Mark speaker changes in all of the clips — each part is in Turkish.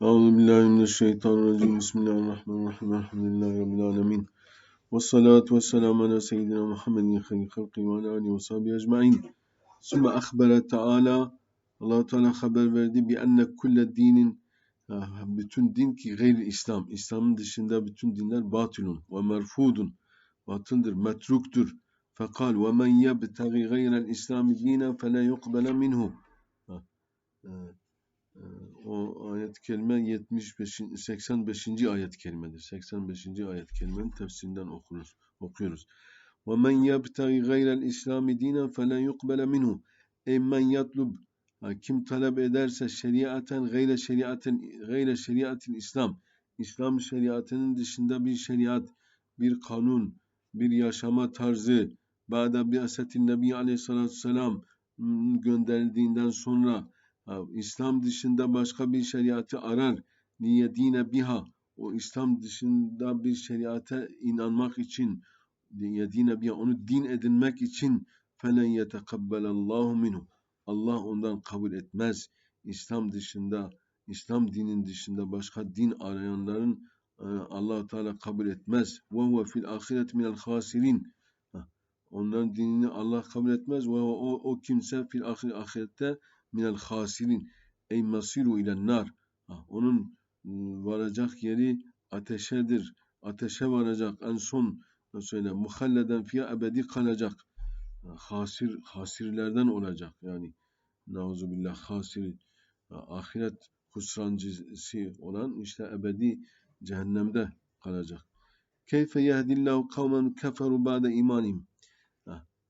Speaker 1: Euzu billahi mineşşeytanirracim. Bismillahirrahmanirrahim. Elhamdülillahi rabbil alamin. Ve salatu ve selamu ala seyyidina Muhammedin hayri halqi ve ala alihi ve sahbihi ecmaîn. Sümme akhbara Teala Allah Teala haber verdi bi enne kulle dinin bütün din ki gayri İslam. İslam'ın dışında bütün dinler batılun ve merfudun. Batındır, metruktur. Fekal ve men yebtagi gayrel İslam dinen fele yukbele minhu. Ha. E, ee, o ayet kelime 75 85. ayet kelimedir. 85. ayet kelimenin tefsirinden okuruz, okuyoruz. Ve men yebtagi gayrel İslami dinen felen yukbele minhu. Ey men yatlub kim talep ederse şeriaten gayre şeriaten gayre şeriatin İslam. İslam şeriatının dışında bir şeriat, bir kanun, bir yaşama tarzı, Ba'da bi asetin Nebi Aleyhisselatü Vesselam gönderildiğinden sonra İslam dışında başka bir şeriatı arar. Niyedine biha. O İslam dışında bir şeriata inanmak için niyedine biha. Onu din edinmek için felen yetekabbelallahu minhu. Allah ondan kabul etmez. İslam dışında, İslam dinin dışında başka din arayanların allah Teala kabul etmez. Huve fil ahiret minel hasirin. Onların dinini Allah kabul etmez. O, o kimse fil ahirette minel hasirin ey masiru ile nar. Onun ıı, varacak yeri ateşedir. Ateşe varacak en son söyle muhalleden fiye ebedi kalacak. Hasir hasirlerden olacak yani. Nauzubillah hasir ahiret husrancısı olan işte ebedi cehennemde kalacak. Keyfe yehdillahu kavmen keferu ba'de imanim.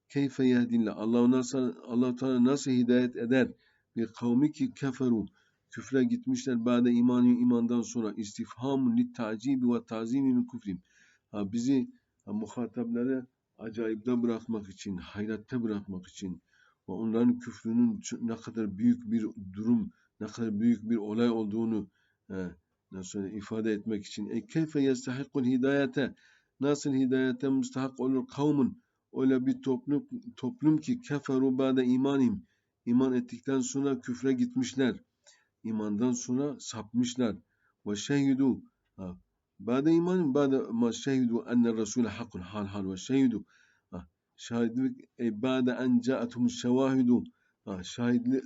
Speaker 1: Keyfe yehdillah. Allah nasıl Allah Teala nasıl hidayet eder? Bir kavmi ki keferu küfre gitmişler ba'de imanı imandan sonra istifham li tacibi ve tazimi min küfrim. Ha, bizi ha, muhatapları acayipte bırakmak için, hayratta bırakmak için ve onların küfrünün ne kadar büyük bir durum, ne kadar büyük bir olay olduğunu e, nasıl ifade etmek için. E keyfe yestahikul hidayete nasıl hidayete müstahak olur kavmun öyle bir toplum toplum ki keferu ba'de imanim iman ettikten sonra küfre gitmişler. İmandan sonra sapmışlar. Ve şehidu Bade iman bade ma şehidu enne Resulü hakkun hal hal ve şehidu şahitlik e bade en ca'atum şevahidu şahidli,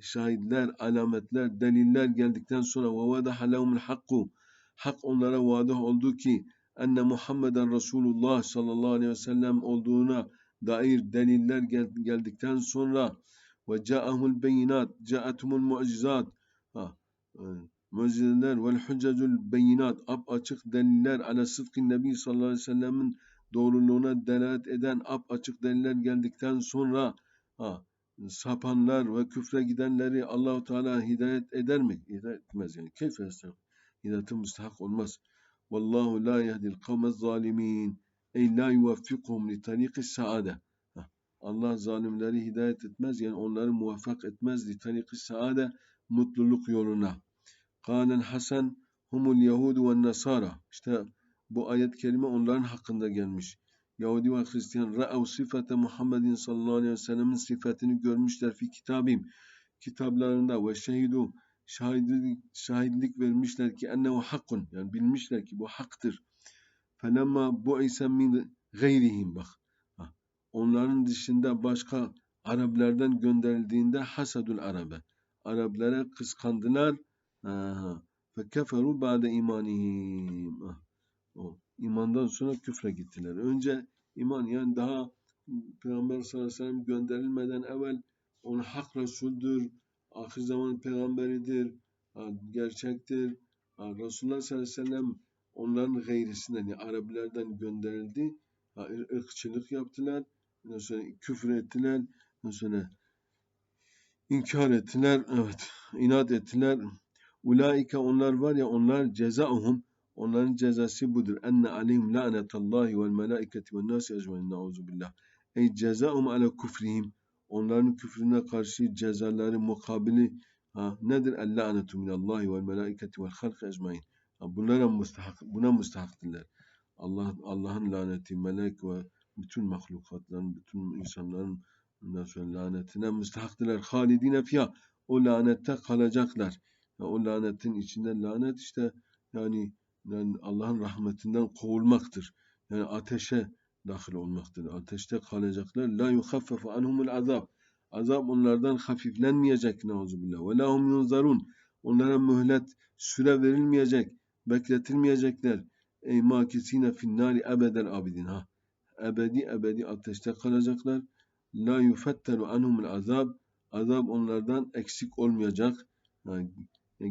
Speaker 1: şahidler, alametler, deliller geldikten sonra ve vadaha lehumul hakku hak onlara vadah oldu ki enne Muhammeden Resulullah sallallahu aleyhi ve sellem olduğuna dair deliller geldikten sonra ve ca'ahul beyinat, ca'atumul mucizat. Ha, e, mucizeler vel hüccecul beyinat, ap açık deliller ala sıdkın Nebi sallallahu aleyhi ve sellemin doğruluğuna delalet eden ap açık deliller geldikten sonra ha, sapanlar ve küfre gidenleri Allahu Teala hidayet eder mi? Hidayet etmez yani. Keyfe hidayete müstahak olmaz. Vallahu la yehdil kavmez zalimin. Ey la yuvaffikhum li tariqis saade. Allah zalimleri hidayet etmez yani onları muvaffak etmez li tariki saade mutluluk yoluna. Kâlen Hasan humul Yahudu ve Nasara. İşte bu ayet kelime onların hakkında gelmiş. Yahudi ve Hristiyan ra'av sıfate Muhammedin sallallahu aleyhi ve sellemin sıfatını görmüşler fi kitabim. Kitaplarında ve şehidu şahitlik, şahitlik vermişler ki ennehu hakkun. Yani bilmişler ki bu haktır. Felemma bu'ise min gayrihim bak onların dışında başka Araplardan gönderildiğinde hasadul arabe. Araplara kıskandılar. Ve keferu ba'de imanihim. O imandan sonra küfre gittiler. Önce iman yani daha Peygamber sallallahu aleyhi ve sellem gönderilmeden evvel onu hak Resul'dür, ahir zaman peygamberidir, gerçektir. Resulullah sallallahu aleyhi ve sellem onların gayrisinden yani Arabilerden gönderildi. ırkçılık yaptılar mesela küfür ettiler, mesela inkar ettiler, evet, inat ettiler. Ulaike onlar var ya onlar cezauhum onların cezası budur. Enne aleyhim lanetallahi vel melaiketi ve nasi ecmaîn. Nauzu billah. Ey cezaum ala kufrihim. Onların küfrüne karşı cezaları mukabili ha, nedir? El lanetu minallahi vel melaiketi vel halk ecmaîn. Bunlara mustahak, buna mustahaktırlar. Allah Allah'ın laneti, melek ve bütün mahlukatların, bütün insanların ondan sonra lanetine müstahaktılar. Halidine fiyah. O lanette kalacaklar. Ya o lanetin içinde lanet işte yani, yani Allah'ın rahmetinden kovulmaktır. Yani ateşe dahil olmaktır. Ateşte kalacaklar. La yuhaffefu anhumul azab. Azap onlardan hafiflenmeyecek neuzubillah. Ve lahum yunzarun. Onlara mühlet, süre verilmeyecek, bekletilmeyecekler. Ey makisine finnari ebedel abidin. Ha. Ebedi ebedi ateşte kalacaklar. La yufetteru anhumul azab. Azap onlardan eksik olmayacak. Yani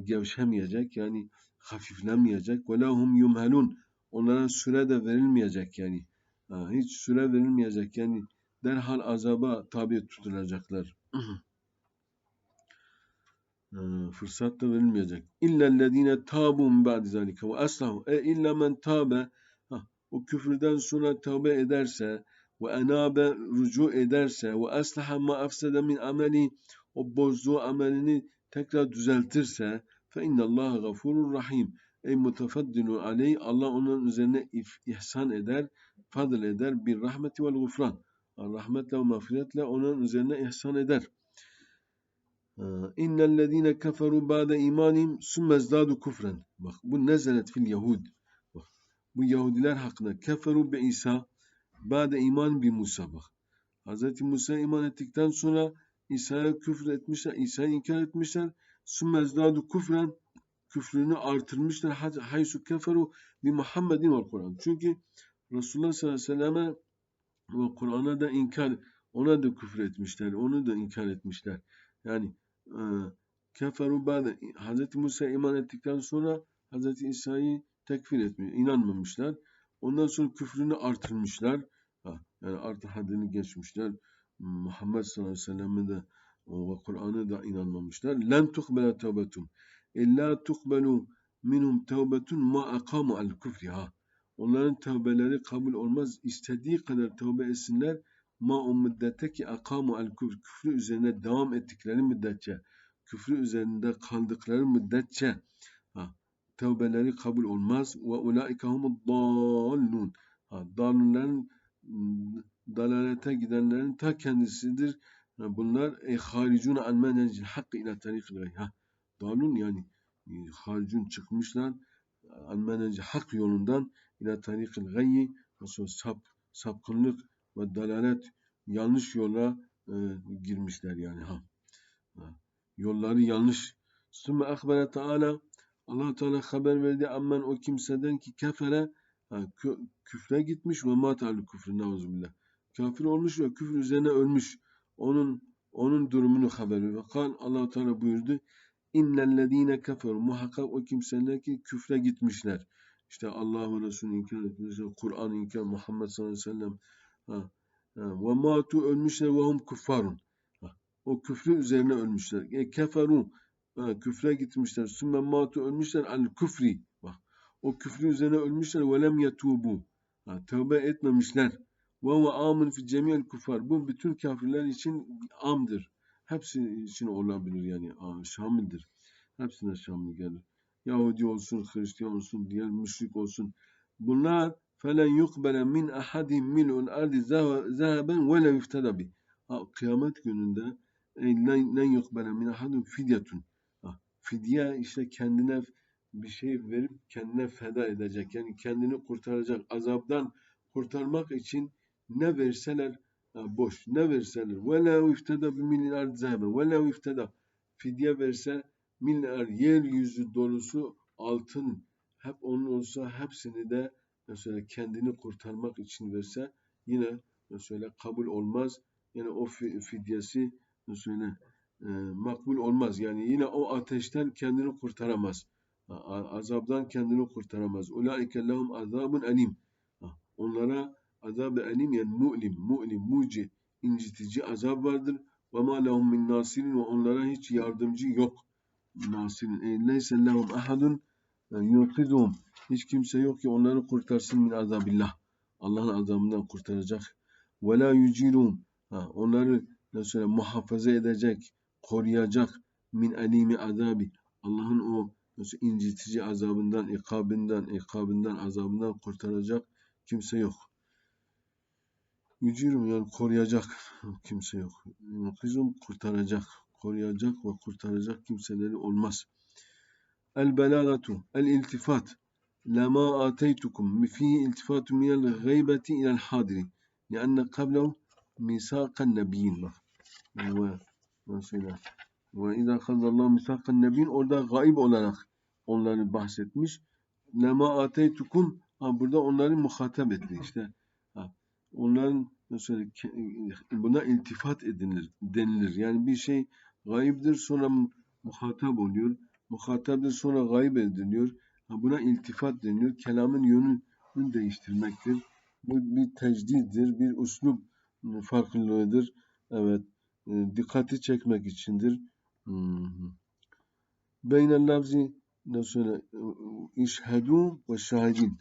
Speaker 1: gevşemeyecek. Yani hafiflenmeyecek. Ve lahum yumhelun. Onlara süre de verilmeyecek yani. Hiç süre verilmeyecek yani derhal azaba tabi tutulacaklar. fırsat da verilmeyecek. İllellezine tabu min ba'di zalike ve aslahu. E illa men tabe o küfürden sonra tövbe ederse ve enabe rucu ederse ve aslaha ma afsede min ameli o bozduğu amelini tekrar düzeltirse fe innallaha gafurur rahim. Ey mutefaddilu aleyh Allah onun üzerine ihsan eder, fadl eder bir rahmeti vel gufran. Rahmetle ve mağfiretle onun üzerine ihsan eder. İnnellezîne keferu ba'de imanim summezdadu kufren. Bak bu nezelet fil Yahud. Bu Yahudiler hakkında keferu be İsa ba'de iman bi Musa bak. Hz. Musa iman ettikten sonra İsa'ya küfür etmişler, İsa'yı inkar etmişler. Summezdadu kufren küfrünü artırmışlar. Haysu keferu bi Muhammedin ve Kur'an. Çünkü Resulullah sallallahu aleyhi ve selleme ve Kur'an'a da inkar, ona da küfür etmişler, onu da inkar etmişler. Yani e, keferu ba'de Hz. Musa iman ettikten sonra Hz. İsa'yı tekfir etmiyor, inanmamışlar. Ondan sonra küfrünü artırmışlar. Yani artı haddini geçmişler. Muhammed sallallahu aleyhi ve sellem'e de ve Kur'an'a da inanmamışlar. Len tuhbele tevbetum. İlla tuhbelu minhum tevbetun ma akamu al küfri. Ha. Onların tövbeleri kabul olmaz. İstediği kadar tövbe etsinler. Ma o müddete ki akamu al küfr. Küfrü üzerine devam ettikleri müddetçe. Küfrü üzerinde kaldıkları müddetçe. Tövbeleri kabul olmaz. Ve ulaike humud dallun. Ha, dalunların dalalete gidenlerin ta kendisidir. Bunlar e haricun an menecil hakkı ila tarikil gayh. Ha, dalun yani e, haricun çıkmışlar. An menecil hak yolundan ila tarikil gayyi nasıl sap, sapkınlık ve dalalet yanlış yola e, girmişler yani ha. ha. Yolları yanlış. Sümme akbere Teala Allah Teala haber verdi ammen o kimseden ki kefere küfre gitmiş ve matalu küfrü neuzubillah. Kafir olmuş ve küfür üzerine ölmüş. Onun onun durumunu haber veriyor. Kal Allah Teala buyurdu. İnnellezîne keferu muhakkak o kimseler ki küfre gitmişler işte Allah ve Resulü inkar etmişler, Kur'an inkar, Muhammed sallallahu aleyhi ve sellem ha, ve matu ölmüşler ve hum kuffarun. O küfrü üzerine ölmüşler. E, keferu Ha, küfre gitmişler. Sümme matu ölmüşler al küfri. Bak o küfrün üzerine ölmüşler ve lem yetubu. Ha, tövbe etmemişler. Ve ve amın fi cemiyel kufar. Bu bütün kafirler için amdır. Hepsi için olabilir yani şamildir. Hepsine şamil gelir. Yahudi olsun, Hristiyan olsun, diğer müşrik olsun. Bunlar felen yukbele min ahadin mil'un ardi zeheben ve le yufteda bi. Kıyamet gününde len yukbele min ahadin fidyetun Fidye işte kendine bir şey verip kendine feda edecek. Yani kendini kurtaracak. Azaptan kurtarmak için ne verseler boş. Ne verseler. وَلَا يُفْتَدَ بِمِنْ الْاَرْضِ ذَهَبًا وَلَا يُفْتَدَ Fidye verse milyar yeryüzü dolusu altın hep onun olsa hepsini de mesela kendini kurtarmak için verse yine mesela kabul olmaz. Yani o fidyesi mesela e, makbul olmaz. Yani yine o ateşten kendini kurtaramaz. Azaptan kendini kurtaramaz. Ulaike lehum azabun elim. Onlara azab-ı elim yani mu'lim, mu'lim, muci, incitici azap vardır. Ve ma lehum min nasirin ve onlara hiç yardımcı yok nasirin. E, leyse lehum ahadun yunkizuhum. Hiç kimse yok ki onları kurtarsın min azabillah. Allah'ın azabından kurtaracak. Ve la yuciluhum. Onları mesela muhafaza edecek, koruyacak min alimi azabi. Allah'ın o mesela incitici azabından, ikabından, ikabından, azabından kurtaracak kimse yok. Yücürüm yani koruyacak kimse yok. Kızım kurtaracak koruyacak ve kurtaracak kimseleri olmaz. البلاغة الالتفات لما آتيتكم فيه التفات من الغيبة إلى الحاضر لأن قبله ميثاق النبيين mesela ve izâ khazallahu misâkan nebiyyin orada gaib olarak onları bahsetmiş. Lema ateytukum ha burada onları muhatap etti işte. Ha, onların mesela buna iltifat edilir denilir. Yani bir şey gaibdir sonra muhatap oluyor. Muhatapdır sonra gayb ediliyor. Ha, buna iltifat deniliyor. Kelamın yönünü değiştirmektir. Bu bir tecdiddir, bir uslup farklılığıdır. Evet, dikkati çekmek içindir. Beynel lafzi nasıl işhedû ve şahidin.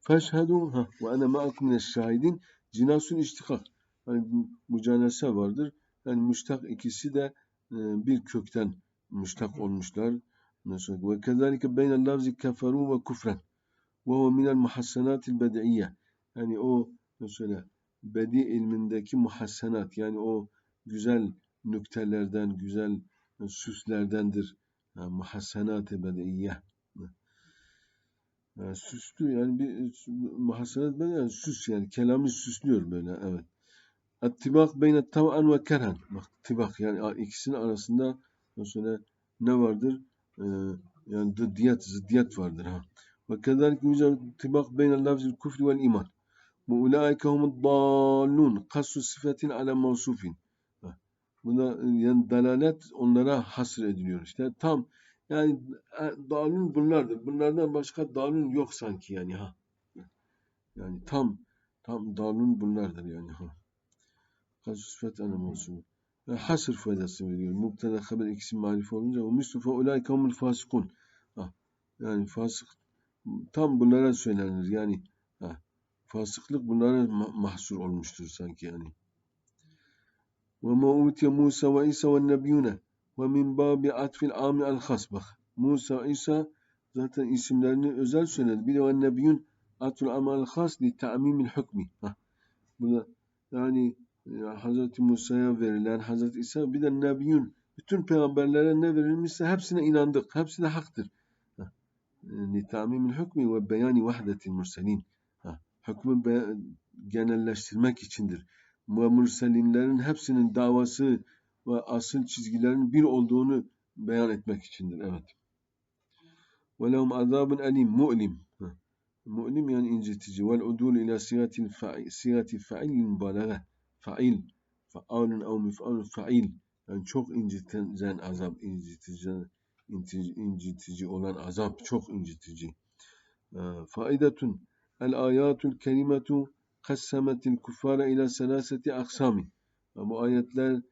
Speaker 1: Feşhedû ve ene ma'akum mine şahidin. Cinasul iştikak. Yani mücanese vardır. Yani müştak ikisi de bir kökten müştak olmuşlar. Ve kezalike beynel lafzi keferu ve kufren. Ve huve minel muhassenatil bed'iyye. Yani o mesela bedi ilmindeki muhassenat yani o güzel nüktelerden, güzel süslerdendir. Yani muhassenat-ı bed'iyye. Yani süslü yani bir muhassenat ben yani süs yani kelamı süslüyor böyle evet. Attibak beyne tav'an ve kerhen. Bak tibak yani ikisinin arasında mesela ne vardır? Ee, yani dıddiyat, zıddiyat vardır ha. Ve kezalik yüzden tibak beyne lafzil kufri vel iman. Bu ulaike humud dallun. Kassu sıfetin ala mevsufin. Buna yani dalalet onlara hasır ediliyor. İşte tam yani dalun bunlardır. Bunlardan başka dalun yok sanki yani ha. Yani tam tam dalun bunlardır yani ha. Kassu sıfet ala mevsufin hasır faydası veriyor. Mubtada haber ikisi marif olunca o mislu fe ulaike humul fasikun. Yani fasık tam bunlara söylenir. Yani ha, fasıklık bunlara mahsur olmuştur sanki yani. Ve ma utiye Musa ve İsa ve nebiyune ve min babi atfil ami al has. Bak Musa, İsa zaten isimlerini özel söyledi. Bir de ve nebiyun atfil ami al has li ta'mimil hükmi. Burada yani Hazreti Musa'ya verilen, Hazreti İsa bir de Nebiyun. Bütün peygamberlere ne verilmişse hepsine inandık. Hepsi de haktır. Nitamimil hükmü ve beyani vahdetil murselin. Hükmü genelleştirmek içindir. Ve murselinlerin hepsinin davası ve asıl çizgilerin bir olduğunu beyan etmek içindir. Evet. Ve lehum azabun elim, mu'lim. Mu'lim yani incitici. Vel udul ila siyati fa'il mübalağe fail, faalun ev mif'alun fail. Yani çok inciten azap, incitici, incitici olan azap, çok incitici. Faidetun el ayatul kerimetu kassemetil kuffara ila selaseti aksami. Bu ayetler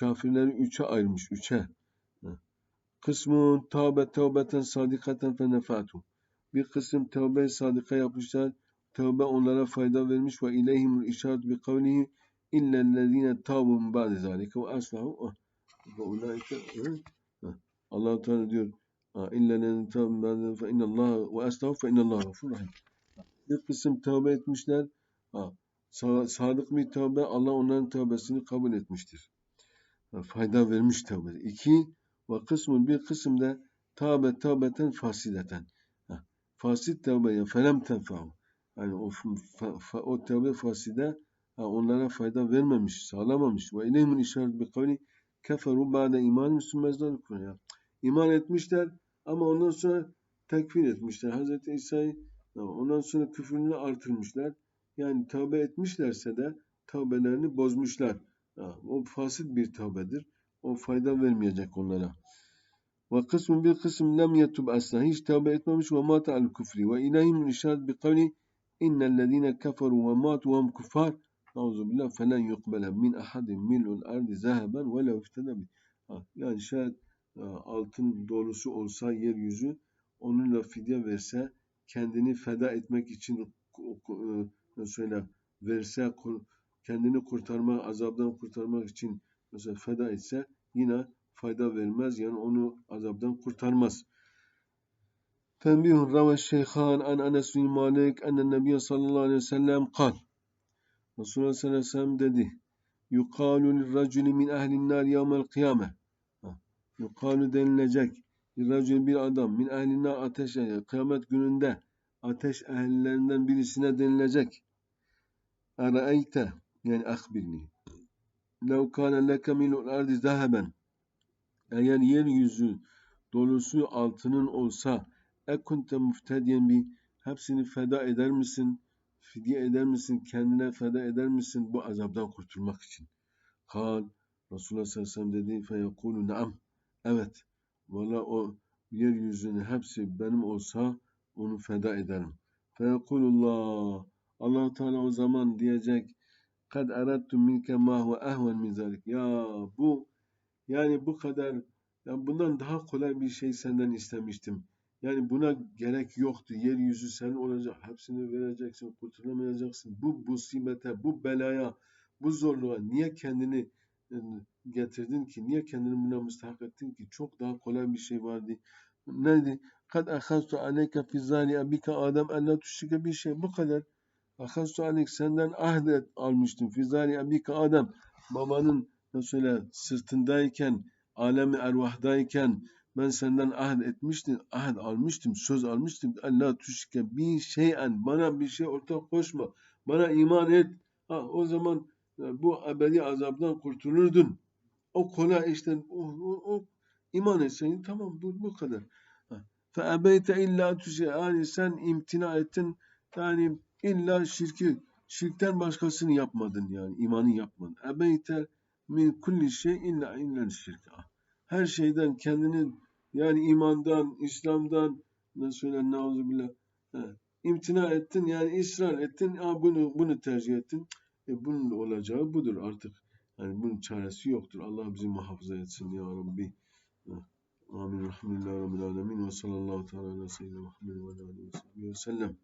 Speaker 1: kafirleri üçe ayırmış, üçe. Kısmun tavbe tevbeten sadikaten fe nefatu. Bir kısım tevbe sadika yapmışlar. Tevbe onlara fayda vermiş ve ileyhimul işaret bi kavlihi illellezine tabu min ba'de zalike ve aslahu ve ulaike Allah Teala diyor illellezine tabu min ba'de fe innallah ve aslahu fe innallah gafur rahim. Bir kısım tövbe etmişler. Ha, sadık bir tövbe Allah onların tövbesini kabul etmiştir. Ha, fayda vermiş tövbe. İki ve kısmın bir kısım da tövbe tövbeten fasideten. Ha, fasit tövbeye felem tenfa'u. Yani o, fa, fa, o tövbe faside onlara fayda vermemiş, sağlamamış. Ve ileyhimin işaret bir kavli keferu ba'de iman müslümanlar ya. İman etmişler ama ondan sonra tekfir etmişler. Hz. İsa'yı ondan sonra küfrünü artırmışlar. Yani tövbe etmişlerse de tövbelerini bozmuşlar. O fasit bir tövbedir. O fayda vermeyecek onlara. Ve kısmın bir kısım lem yetub asla. Hiç tövbe etmemiş ve mata al küfri. Ve ileyhimin işaret bir kavli innellezine keferu ve matu ve kuffar Nauzu billah felen yukbele min ahadin mil'ul ardi zeheben ve lev iftede Yani şayet e, altın dolusu olsa yeryüzü onunla fidye verse kendini feda etmek için e, söyle verse kendini kurtarma azabdan kurtarmak için mesela feda etse yine fayda vermez yani onu azaptan kurtarmaz. Tenbihun rava şeyhan an Enes bin Malik enne Nebiye sallallahu aleyhi ve sellem kal. Resulullah sallallahu aleyhi ve sellem dedi. Yukalu lirraculi min ehlin nar yevmel kıyame. Yukalu denilecek racül bir adam min ehline ateş kıyamet gününde ateş ehllerinden birisine denilecek. Araeyte yani akbirni. Lev kâne leke milul ardi zaheben. Eğer yeryüzü dolusu altının olsa ekunte muftediyen bir hepsini feda eder misin? Fidye eder misin? Kendine feda eder misin bu azaptan kurtulmak için? Kal Resulullah sallallahu aleyhi ve sellem dedi feyekulu naam. Evet. Valla o yeryüzünün hepsi benim olsa onu feda ederim. Feyekulullah. allah Teala o zaman diyecek kad erattum minke ma huve ehven min zalik. Ya bu yani bu kadar ya bundan daha kolay bir şey senden istemiştim. Yani buna gerek yoktu. Yeryüzü senin olacak. Hepsini vereceksin. Kurtulamayacaksın. Bu musibete, bu belaya, bu zorluğa niye kendini getirdin ki? Niye kendini buna müstahak ettin ki? Çok daha kolay bir şey vardı. Neydi? Kad ahaztu aleyke fi zali abika Adem en la tüşrike bir şey. Bu kadar. Ahaztu aleyk senden ahdet almıştım. Fi zali abika Adem. Babanın mesela sırtındayken, alemi ervahdayken ben senden ahd etmiştim, ahd almıştım, söz almıştım. Allah tüşke bir şeyen, bana bir şey ortak koşma, bana iman et. Ha, o zaman e, bu ebedi azaptan kurtulurdun. O kolay işte, o, o, o iman etseydin tamam bu, bu kadar. Fe ebeyte illa tüşke, yani sen imtina ettin, yani illa şirki, şirkten başkasını yapmadın yani, imanı yapmadın. Ebeyte min kulli şey illa illa şirk. Her şeyden kendini yani imandan, İslam'dan nasıl söyler nauzubillah imtina ettin yani ısrar ettin Aa, bunu bunu tercih ettin. E, bunun olacağı budur artık. Yani bunun çaresi yoktur. Allah bizi muhafaza etsin ya Rabbi. Amin. Rahmetullahi Rabbil Alemin ve sallallahu teala ala seyyidina Muhammed ve aleyhi ve sellem.